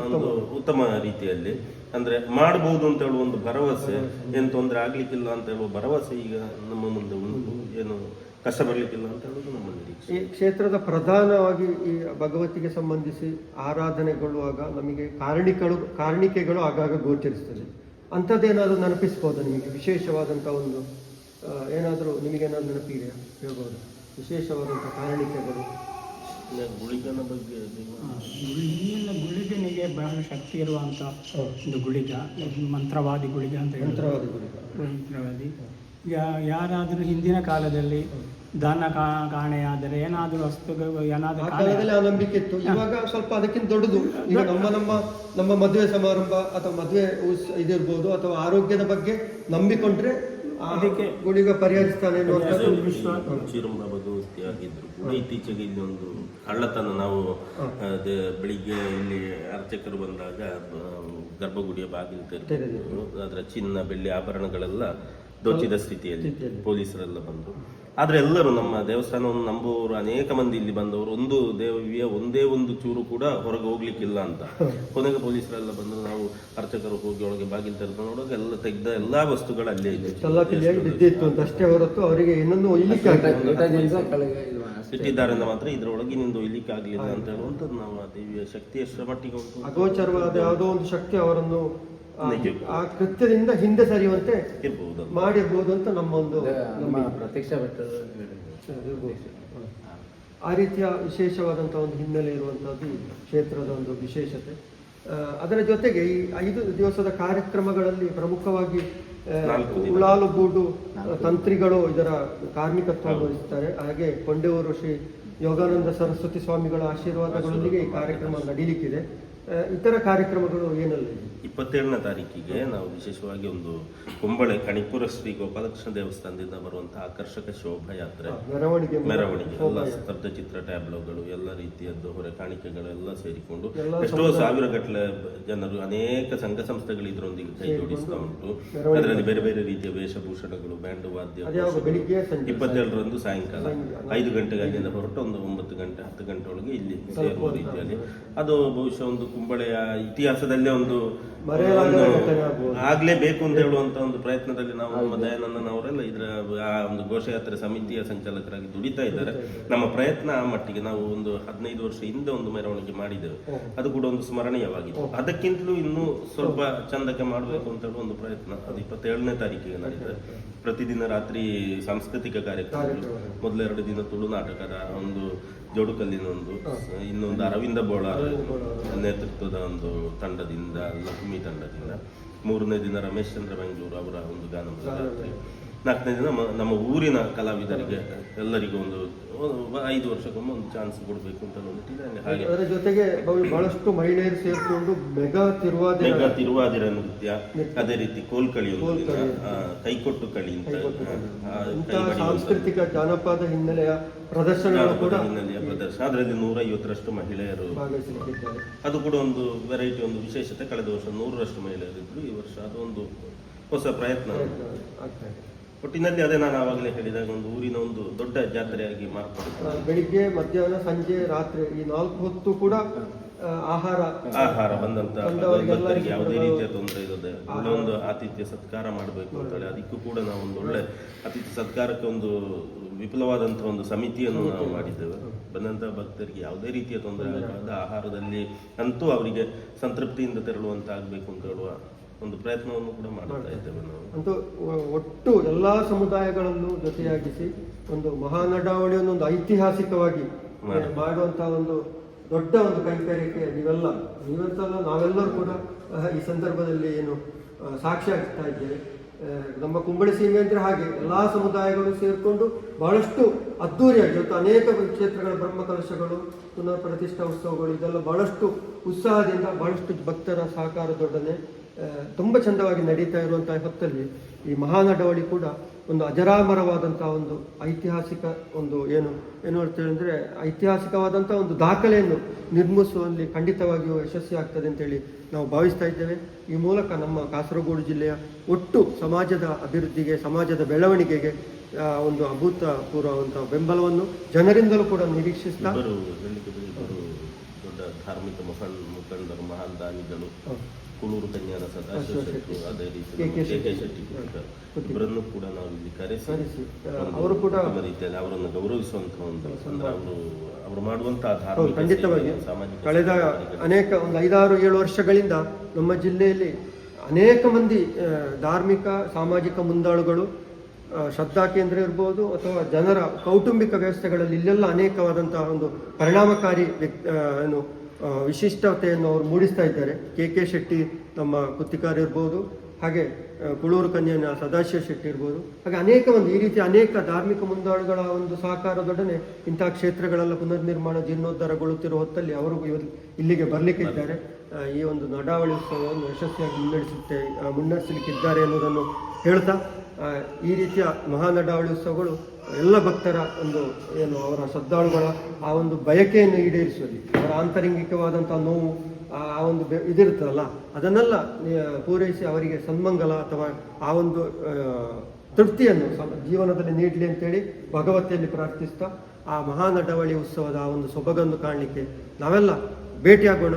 ಒಂದು ಉತ್ತಮ ರೀತಿಯಲ್ಲಿ ಅಂದ್ರೆ ಮಾಡಬಹುದು ಅಂತ ಹೇಳುವ ಒಂದು ಭರವಸೆ, ಏನು ತೊಂದರೆ ಆಗ್ಲಿಕ್ಕಿಲ್ಲ ಅಂತ ಹೇಳುವ ಭರವಸೆ ಈಗ ನಮ್ಮ ಮುಂದೆ ಉಂಟು. ಏನು ಕಷ್ಟ ಬರಲಿಕ್ಕಿಲ್ಲ ಅಂತ ಹೇಳೋದು ನಮ್ಮ ನಿರೀಕ್ಷೆ. ಈ ಕ್ಷೇತ್ರದ ಪ್ರಧಾನವಾಗಿ ಈ ಭಗವತಿಗೆ ಸಂಬಂಧಿಸಿ ಆರಾಧನೆಗೊಳ್ಳುವಾಗ ನಮಗೆ ಕಾರಣಿಕಗಳು ಕಾರಣಿಕೆಗಳು ಆಗಾಗ ಗೋಚರಿಸ್ತದೆ. ಅಂಥದ್ದೇನಾದರೂ ನೆನಪಿಸ್ಬೋದು ನಿಮಗೆ ವಿಶೇಷವಾದಂಥ ಒಂದು ಏನಾದರೂ ನಿಮಗೇನಾದ್ರು ನೆನಪಿದೆಯಾ? ಹೇಳ್ಬೋದು. ವಿಶೇಷವಾದಂಥ ಕಾರಣಿಕೆಗಳು ಗುಳಿಗನ ಬಗ್ಗೆ ಗುಳಿಗಿನ ಗುಳಿಗನಿಗೆ ಬಹಳ ಶಕ್ತಿ ಇರುವಂಥ ಒಂದು ಗುಳಿಗ ಮಂತ್ರವಾದಿ ಗುಳಿಗ ಅಂತ ಹೇಳ್ತಾರೆ ಗುಳಿಗ. ಮಂತ್ರವಾದಿ. ಯಾ ಯಾರಾದರೂ ಹಿಂದಿನ ಕಾಲದಲ್ಲಿ ಧನ ಕಾ- ಕಾಣೆಯಾದರೆ ಏನಾದರೂ ವಸ್ತುಗಳು ಏನಾದರೂ ಆ ಕಾಣೆ ಕಾಲದಲ್ಲಿ ಆ ನಂಬಿಕೆ ಇತ್ತು ಇವಾಗ ಸ್ವಲ್ಪ ಅದಕ್ಕಿಂತ ದೊಡ್ಡದು. ಈಗ ನಮ್ಮ ನಮ್ಮ ನಮ್ಮ ಮದುವೆ ಸಮಾರಂಭ ಅಥವಾ ಮದುವೆ ಇದಿರ್ಬೋದು ಅಥವಾ ಆರೋಗ್ಯದ ಬಗ್ಗೆ ನಂಬಿಕೊಂಡ್ರೆ ಅದಕ್ಕೆ ಗುಳಿಗ ಪರಿಹರಿಸ್ತಾನೆ ಕೂಡ ಇತ್ತೀಚೆಗೆ ಇಲ್ಲಿ ಒಂದು ಕಳ್ಳತನ ನಾವು ಅದೇ ಬೆಳಿಗ್ಗೆ ಇಲ್ಲಿ ಅರ್ಚಕರು ಬಂದಾಗ ಗರ್ಭಗುಡಿಯ ಬಾಗಿಲು ತೆರೆದು ಅದರ ಚಿನ್ನ ಬೆಳ್ಳಿ ಆಭರಣಗಳೆಲ್ಲ ದೋಚಿದ ಸ್ಥಿತಿಯಲ್ಲಿ ಪೊಲೀಸರೆಲ್ಲ ಬಂದರು ಆದ್ರೆ ಎಲ್ಲರೂ ನಮ್ಮ ದೇವಸ್ಥಾನವನ್ನು ನಂಬುವವರು ಅನೇಕ ಮಂದಿ ಇಲ್ಲಿ ಬಂದವರು. ಒಂದು ದೇವಿಯ ಒಂದೇ ಒಂದು ಚೂರು ಕೂಡ ಹೊರಗೆ ಹೋಗ್ಲಿಕ್ಕಿಲ್ಲ ಅಂತ. ಕೊನೆಗೆ ಪೊಲೀಸರೆಲ್ಲ ಬಂದು ನಾವು ಅರ್ಚಕರು ಹೋಗಿ ಒಳಗೆ ಬಾಗಿಲು ತೆರೆದು ನೋಡುವಾಗ ಎಲ್ಲ ತೆಗೆದ ಎಲ್ಲಾ ವಸ್ತುಗಳು ಅಲ್ಲೇ ಇದೆ ಚಲ್ಲಾಪಿಲ್ಲಿಯಾಗಿ ಬಿದ್ದಿತ್ತು ಅಂತ ಅಷ್ಟೇ ಹೊರತು ಅವರಿಗೆ ಇನ್ನೊಂದು ಮಾತ್ರ ಇಟ್ಟಿದ್ದಾರೆ ಅಂತ ಮಾತ್ರ ಇದ್ರೊಳಗಿನಿಂದ ಒಯ್ಲಿಕ್ಕೆ ಆಗಲಿಲ್ಲ ಅಂತ ಹೇಳುವಂಥದ್ದು ನಾವು ಆ ದೇವಿಯ ಶಕ್ತಿ ಎಷ್ಟರ ಮಟ್ಟಿಗೆ ಅಗೋಚರವಾದ ಯಾವುದೋ ಒಂದು ಶಕ್ತಿ ಅವರನ್ನು ಆ-. ಕೃತ್ಯದಿಂದ ಹಿಂದೆ ಸರಿಯುವಂತೆ ಇರಬಹುದು ಮಾಡಿರ್ಬೋದು ಅಂತ ನಮ್ಮ ಒಂದು ಪ್ರತ್ಯಕ್ಷ. ಆ ರೀತಿಯ ವಿಶೇಷವಾದಂಥ ಒಂದು ಹಿನ್ನೆಲೆ ಇರುವಂತಹದ್ದು ಕ್ಷೇತ್ರದ ಒಂದು ವಿಶೇಷತೆ. ಅದರ ಜೊತೆಗೆ ಈ ಐದು ದಿವಸದ ಕಾರ್ಯಕ್ರಮಗಳಲ್ಲಿ ಪ್ರಮುಖವಾಗಿ. ಉಳಾಲು ಬೂಡು ತಂತ್ರಿಗಳು ಇದರ ಕಾರ್ಮಿಕತ್ವ ವಹಿಸ್ತಾರೆ. ಹಾಗೆ ಕೊಂಡೆವರು ಶ್ರೀ ಯೋಗಾನಂದ ಸರಸ್ವತಿ ಸ್ವಾಮಿಗಳ ಆಶೀರ್ವಾದಗಳೊಂದಿಗೆ ಈ ಕಾರ್ಯಕ್ರಮ ನಡೀಲಿಕ್ಕಿದೆ. ಇತರ ಕಾರ್ಯಕ್ರಮಗಳು ಏನಲ್ಲ ಇದೆ ಇಪ್ಪತ್ತೇಳನೇ ತಾರೀಕಿಗೆ ನಾವು ವಿಶೇಷವಾಗಿ ಒಂದು ಕುಂಬಳೆ ಕಣಿಪುರ ಶ್ರೀ ಗೋಪಾಲಕೃಷ್ಣ ದೇವಸ್ಥಾನದಿಂದ ಬರುವಂತಹ ಆಕರ್ಷಕ ಶೋಭಾಯಾತ್ರೆ. ಮೆರವಣಿಗೆ ಮೆರವಣಿಗೆ ಎಲ್ಲ ಸ್ತಬ್ಧ ಚಿತ್ರ ಟ್ಯಾಬ್ಲೋಗಳು ಎಲ್ಲ ರೀತಿಯದ್ದು ಹೊರೆ ಕಾಣಿಕೆಗಳೆಲ್ಲ ಸೇರಿಕೊಂಡು ಎಷ್ಟೋ ಸಾವಿರ ಗಟ್ಟಲೆ ಜನರು ಅನೇಕ ಸಂಘ ಸಂಸ್ಥೆಗಳು ಇದರೊಂದಿಗೆ ಕೈ ಜೋಡಿಸ್ತಾ ಉಂಟು. ಅದರಲ್ಲಿ ಬೇರೆ ಬೇರೆ ರೀತಿಯ ವೇಷಭೂಷಣಗಳು ಬ್ಯಾಂಡ್ ವಾದ್ಯ ಇಪ್ಪತ್ತೇಳರಂದು ಸಾಯಂಕಾಲ. ಐದು ಗಂಟೆಗೆ ಅಲ್ಲಿಂದ ಹೊರಟು ಒಂದು ಒಂಬತ್ತು ಗಂಟೆ ಹತ್ತು ಗಂಟೆ ಒಳಗೆ ಇಲ್ಲಿ ಸೇರುವ ರೀತಿಯಲ್ಲಿ. ಅದು ಬಹುಶಃ ಒಂದು ಕುಂಬಳೆಯ ಇತಿಹಾಸದಲ್ಲೇ ಒಂದು ಆಗ್ಲೇಬೇಕು ಅಂತ ಹೇಳುವಂತ ಒಂದು ಪ್ರಯತ್ನದಲ್ಲಿ ನಾವು ನಮ್ಮ ದಯಾನಂದನ್ ಅವರೆಲ್ಲ ಇದ್ರ ಆ ಒಂದು ಘೋಷಯಾತ್ರೆ ಸಮಿತಿಯ ಸಂಚಾಲಕರಾಗಿ ದುಡಿತಾ ಇದ್ದಾರೆ. ನಮ್ಮ ಪ್ರಯತ್ನ ಆ ಮಟ್ಟಿಗೆ ನಾವು ಒಂದು ಹದಿನೈದು ವರ್ಷ ಹಿಂದೆ ಒಂದು ಮೆರವಣಿಗೆ ಮಾಡಿದ್ದೇವೆ. ಅದು ಕೂಡ ಒಂದು ಸ್ಮರಣೀಯವಾಗಿತ್ತು ಅದಕ್ಕಿಂತಲೂ ಇನ್ನೂ ಸ್ವಲ್ಪ ಚಂದಕ್ಕೆ ಮಾಡಬೇಕು ಅಂತ ಹೇಳುವ ಒಂದು ಪ್ರಯತ್ನ. ಅದು ಇಪ್ಪತ್ತೇಳನೇ ತಾರೀಕಿಗೆ ನಡೀತದೆ. ಪ್ರತಿದಿನ ರಾತ್ರಿ ಸಾಂಸ್ಕೃತಿಕ ಕಾರ್ಯಕ್ರಮಗಳು. ಮೊದಲೆರಡು ದಿನ ತುಳು ನಾಟಕದ ಒಂದು ಜೋಡುಕಲ್ಲಿನ ಒಂದು ಇನ್ನೊಂದು ಅರವಿಂದ ಬೋಳಾರ ನೇತೃತ್ವದ ಒಂದು ತಂಡದಿಂದ ಲಕ್ಷ್ಮಿ ತಂಡದಿಂದ. ಮೂರನೇ ದಿನ ರಮೇಶ್ ಚಂದ್ರ ಬೆಂಗಳೂರು ಅವರ ಒಂದು ಗಾನ ನಾಲ್ಕನೇ ದಿನ ನಮ್ಮ ಊರಿನ ಕಲಾವಿದರಿಗೆ ಎಲ್ಲರಿಗೂ ಒಂದು ಐದು ವರ್ಷಕ್ಕೊಮ್ಮೆ ಒಂದು ಚಾನ್ಸ್ ಕೊಡಬೇಕು ಅಂತ ಹಾಗೆ ಅದರ ಜೊತೆಗೆ ಬಹಳಷ್ಟು ಮಹಿಳೆಯರು ಸೇರಿಕೊಂಡು ಮೆಗಾ ತಿರುವಾದಿರ ಮೆಗಾ ತಿರುವಾದಿರ ನೃತ್ಯ ಅದೇ ರೀತಿ ಕೋಲ್ಕಳಿ ಕೈಕೊಟ್ಟು ಕಳಿ ಅಂತ. ಸಾಂಸ್ಕೃತಿಕ ಜಾನಪದ ಹಿನ್ನೆಲೆಯ ಪ್ರದರ್ಶನ ಕೂಡ ಹಿನ್ನೆಲೆಯ ಪ್ರದರ್ಶನ. ಅದರಲ್ಲಿ ನೂರೈವತ್ತರಷ್ಟು ಮಹಿಳೆಯರು ಅದು ಕೂಡ ಒಂದು ವೆರೈಟಿ ಒಂದು ವಿಶೇಷತೆ. ಕಳೆದ ವರ್ಷ ನೂರರಷ್ಟು ಮಹಿಳೆಯರಿದ್ರು. ಈ ವರ್ಷ ಅದೊಂದು ಹೊಸ ಪ್ರಯತ್ನ ಆಗ್ತಾ ಇದೆ. ಒಟ್ಟಿನಲ್ಲಿ ಅದೇ ನಾನು ಆವಾಗಲೇ ಹೇಳಿದಾಗ ಒಂದು ಊರಿನ ಒಂದು ದೊಡ್ಡ ಜಾತ್ರೆಯಾಗಿ ಮಾರ್ಪಡುತ್ತೆ ಬೆಳಿಗ್ಗೆ ಮಧ್ಯಾಹ್ನ ಸಂಜೆ ರಾತ್ರಿ ಈ ನಾಲ್ಕು ಹೊತ್ತು ಕೂಡ ಆಹಾರ ಆಹಾರ ಬಂದಂತ ಭಕ್ತರಿಗೆ ಯಾವುದೇ ರೀತಿಯ ತೊಂದರೆ ಇರೋದೆ ಒಳ್ಳೆ ಒಂದು ಆತಿಥ್ಯ ಸತ್ಕಾರ ಮಾಡಬೇಕು ಅಂತ ಹೇಳಿ ಅದಕ್ಕೂ ಕೂಡ ನಾವು ಒಂದು ಒಳ್ಳೆ ಅತಿಥಿ ಸತ್ಕಾರಕ್ಕೆ ಒಂದು ವಿಪುಲವಾದಂತಹ ಒಂದು ಸಮಿತಿಯನ್ನು ನಾವು ಮಾಡಿದ್ದೇವೆ. ಬಂದಂತಹ ಭಕ್ತರಿಗೆ ಯಾವುದೇ ರೀತಿಯ ತೊಂದರೆ ಆಗಬಾರ್ದು. ಆಹಾರದಲ್ಲಿ ಅಂತೂ ಅವರಿಗೆ ಸಂತೃಪ್ತಿಯಿಂದ ತೆರಳುವಂತ ಆಗ್ಬೇಕು ಅಂತ ಹೇಳುವ ಒಂದು ಪ್ರಯತ್ನವನ್ನು ಕೂಡ ಮಾಡ್ತಾ ಇದ್ದೇವೆ ನಾವು ಅಂತೂ ಒಟ್ಟು ಎಲ್ಲ ಸಮುದಾಯಗಳನ್ನು ಜೊತೆಯಾಗಿಸಿ ಒಂದು ಮಹಾನಡಾವಳಿಯನ್ನು ಒಂದು ಐತಿಹಾಸಿಕವಾಗಿ ಮಾಡಿ. ಮಾಡುವಂತಹ ಒಂದು ದೊಡ್ಡ ಒಂದು ಕೈಗಾರಿಕೆ ನೀವೆಲ್ಲ ನೀವಂತಲ್ಲ ನಾವೆಲ್ಲರೂ ಕೂಡ ಈ ಸಂದರ್ಭದಲ್ಲಿ ಏನು ಸಾಕ್ಷಿ ಆಗ್ತಾ ಇದ್ದೇವೆ ನಮ್ಮ ಕುಂಬಳಿ ಸೀಮೆ ಅಂದ್ರೆ ಹಾಗೆ ಎಲ್ಲಾ ಸಮುದಾಯಗಳು ಸೇರಿಕೊಂಡು ಬಹಳಷ್ಟು ಅದ್ದೂರಿಯಾಗಿ ಇವತ್ತು ಅನೇಕ ಕ್ಷೇತ್ರಗಳ ಬ್ರಹ್ಮಕಲಶಗಳು ಪುನಃ ಪ್ರತಿಷ್ಠಾ ಉತ್ಸವಗಳು ಇದೆಲ್ಲ ಬಹಳಷ್ಟು ಉತ್ಸಾಹದಿಂದ ಬಹಳಷ್ಟು ಭಕ್ತರ ಸಹಕಾರದೊಡನೆ ತುಂಬ ಚಂದವಾಗಿ ನಡೀತಾ ಇರುವಂತಹ ಹೊತ್ತಲ್ಲಿ ಈ ಮಹಾನಡವಳಿ ಕೂಡ ಒಂದು ಅಜರಾಮರವಾದಂತಹ ಒಂದು ಐತಿಹಾಸಿಕ ಒಂದು ಏನು ಏನು ಹೇಳ್ತೇವೆ ಅಂದರೆ ಐತಿಹಾಸಿಕವಾದಂತಹ ಒಂದು ದಾಖಲೆಯನ್ನು ನಿರ್ಮಿಸುವಲ್ಲಿ ಖಂಡಿತವಾಗಿಯೂ ಯಶಸ್ವಿ ಆಗ್ತದೆ ಅಂತೇಳಿ ನಾವು ಭಾವಿಸ್ತಾ ಇದ್ದೇವೆ. ಈ ಮೂಲಕ ನಮ್ಮ ಕಾಸರಗೋಡು ಜಿಲ್ಲೆಯ ಒಟ್ಟು ಸಮಾಜದ ಅಭಿವೃದ್ಧಿಗೆ ಸಮಾಜದ ಬೆಳವಣಿಗೆಗೆ ಒಂದು ಅಭೂತಪೂರ್ವವಂತಹ ಬೆಂಬಲವನ್ನು ಜನರಿಂದಲೂ ಕೂಡ ನಿರೀಕ್ಷಿಸ್ತಾ ದೊಡ್ಡ ಧಾರ್ಮಿಕ ಮುಖಂಡ ಮುಖಂಡರು ಮಹಾನ್ ದಾನಿಗಳು ಕುಳೂರು ಕನ್ಯಾನ ಸದಾಶಿವ ಶೆಟ್ಟಿ ಅದೇ ರೀತಿ ನಮ್ಮ K. K. K K Shetty ಅಂತ ಇಬ್ಬರನ್ನು ಕೂಡ ನಾವು ಇಲ್ಲಿ ಕರೆಸಿ ಕರೆಸಿ, ಆ, ಒಂದು ಅವರು ಕೂಡ ಉತ್ತಮ ರೀತಿಯಲ್ಲಿ ಅವರನ್ನು ಗೌರವಿಸುವಂತ ಒಂದು ಅಂದ್ರೆ ಅವರು ಅವರು ಮಾಡುವಂತಹ ಹೌದು ಧಾರ್ಮಿಕ ಖಂಡಿತವಾಗಿ. ಸಾಮಾಜಿಕ ಕಳೆದ ಅನೇಕ ಒಂದು ಐದಾರು ಏಳು ವರ್ಷಗಳಿಂದ ನಮ್ಮ ಜಿಲ್ಲೆಯಲ್ಲಿ ಅನೇಕ ಮಂದಿ ಆ, ಧಾರ್ಮಿಕ ಸಾಮಾಜಿಕ ಮುಂದಾಳುಗಳು ಆ, ಶ್ರದ್ಧಾ ಕೇಂದ್ರ ಇರ್ಬೋದು ಅಥವಾ ಜನರ ಕೌಟುಂಬಿಕ ವ್ಯವಸ್ಥೆಗಳಲ್ಲಿ ಇಲ್ಲೆಲ್ಲ ಅನೇಕವಾದಂತಹ ಒಂದು ಪರಿಣಾಮಕಾರಿ ವ್ಯಕ್ತಿ ಏನು ವಿಶಿಷ್ಟತೆಯನ್ನು ಅವರು ಮೂಡಿಸ್ತಾ ಇದ್ದಾರೆ. ಕೆ ಕೆ ಶೆಟ್ಟಿ ನಮ್ಮ ಕುತ್ತಿಕಾರ ಇರ್ಬೋದು, ಹಾಗೆ ಕುಳೂರು ಕನ್ಯನ ಸದಾಶಿವ ಶೆಟ್ಟಿ ಇರ್ಬೋದು, ಹಾಗೆ ಅನೇಕ ಒಂದು, ಈ ರೀತಿ ಅನೇಕ ಧಾರ್ಮಿಕ ಮುಂದಾಳುಗಳ ಒಂದು ಸಹಕಾರದೊಡನೆ ಇಂತಹ ಕ್ಷೇತ್ರಗಳೆಲ್ಲ ಪುನರ್ನಿರ್ಮಾಣ ಜೀರ್ಣೋದ್ಧಾರಗೊಳ್ಳುತ್ತಿರುವ ಹೊತ್ತಲ್ಲಿ ಅವರು ಇಲ್ಲಿಗೆ ಬರಲಿಕ್ಕೆ ಇದ್ದಾರೆ. ಈ ಒಂದು ನಡಾವಳಿ ಉತ್ಸವವನ್ನು ಯಶಸ್ವಿಯಾಗಿ ಮುನ್ನಡೆಸುತ್ತೆ ಮುನ್ನಡೆಸಲಿಕ್ಕಿದ್ದಾರೆ ಎನ್ನುವುದನ್ನು ಹೇಳ್ತಾ ಈ ರೀತಿಯ ಮಹಾ ನಡಾವಳಿ ಉತ್ಸವಗಳು ಎಲ್ಲ ಭಕ್ತರ ಒಂದು ಏನು ಅವರ ಶ್ರದ್ಧಾಳುಗಳ ಆ ಒಂದು ಬಯಕೆಯನ್ನು ಈಡೇರಿಸುವಲ್ಲಿ, ಅವರ ಆಂತರಿಂಗಿಕವಾದಂಥ ನೋವು, ಆ ಒಂದು ಬೆ- ಇದಿರುತ್ತಲ್ಲ ಅದನ್ನೆಲ್ಲ ಪೂರೈಸಿ ಅವರಿಗೆ ಸನ್ಮಂಗಲ ಅಥವಾ ಆ ಒಂದು ತೃಪ್ತಿಯನ್ನು ಜೀವನದಲ್ಲಿ ನೀಡಲಿ ಅಂತೇಳಿ ಭಗವತಿಯಲ್ಲಿ ಪ್ರಾರ್ಥಿಸ್ತಾ ಆ ಮಹಾ ನಡವಳಿ ಉತ್ಸವದ ಆ ಒಂದು ಸೊಬಗನ್ನು ಕಾಣಲಿಕ್ಕೆ ನಾವೆಲ್ಲ ಭೇಟಿಯಾಗೋಣ.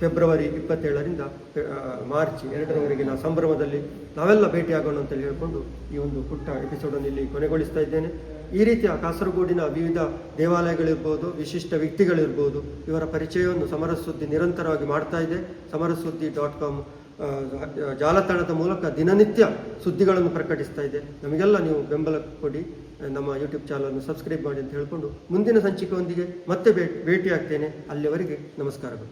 ಫೆಬ್ರವರಿ ಇಪ್ಪತ್ತೇಳರಿಂದ ಮಾರ್ಚ್ ಎರಡರವರೆಗಿನ ಸಂಭ್ರಮದಲ್ಲಿ ನಾವೆಲ್ಲ ಭೇಟಿಯಾಗೋಣ ಅಂತೇಳಿ ಹೇಳಿಕೊಂಡು ಈ ಒಂದು ಪುಟ್ಟ ಎಪಿಸೋಡನ್ನು ಇಲ್ಲಿ ಕೊನೆಗೊಳಿಸ್ತಾ ಇದ್ದೇನೆ. ಈ ರೀತಿಯ ಕಾಸರಗೋಡಿನ ವಿವಿಧ ದೇವಾಲಯಗಳಿರ್ಬೋದು, ವಿಶಿಷ್ಟ ವ್ಯಕ್ತಿಗಳಿರ್ಬೋದು, ಇವರ ಪರಿಚಯವನ್ನು ಸಮರ ಸುದ್ದಿ ನಿರಂತರವಾಗಿ ಮಾಡ್ತಾ ಇದೆ. ಸಮರ ಸುದ್ದಿ ಡಾಟ್ ಕಾಮ್ ಜಾಲತಾಣದ ಮೂಲಕ ದಿನನಿತ್ಯ ಸುದ್ದಿಗಳನ್ನು ಪ್ರಕಟಿಸ್ತಾ ಇದೆ. ನಮಗೆಲ್ಲ ನೀವು ಬೆಂಬಲ ಕೊಡಿ. ನಮ್ಮ ಯೂಟ್ಯೂಬ್ ಚಾನಲನ್ನು ಸಬ್ಸ್ಕ್ರೈಬ್ ಮಾಡಿ ಅಂತ ಹೇಳಿಕೊಂಡು ಮುಂದಿನ ಸಂಚಿಕೆಯೊಂದಿಗೆ ಮತ್ತೆ ಭೇಟಿಯಾಗ್ತೇನೆ. ಅಲ್ಲಿವರೆಗೆ ನಮಸ್ಕಾರಗಳು.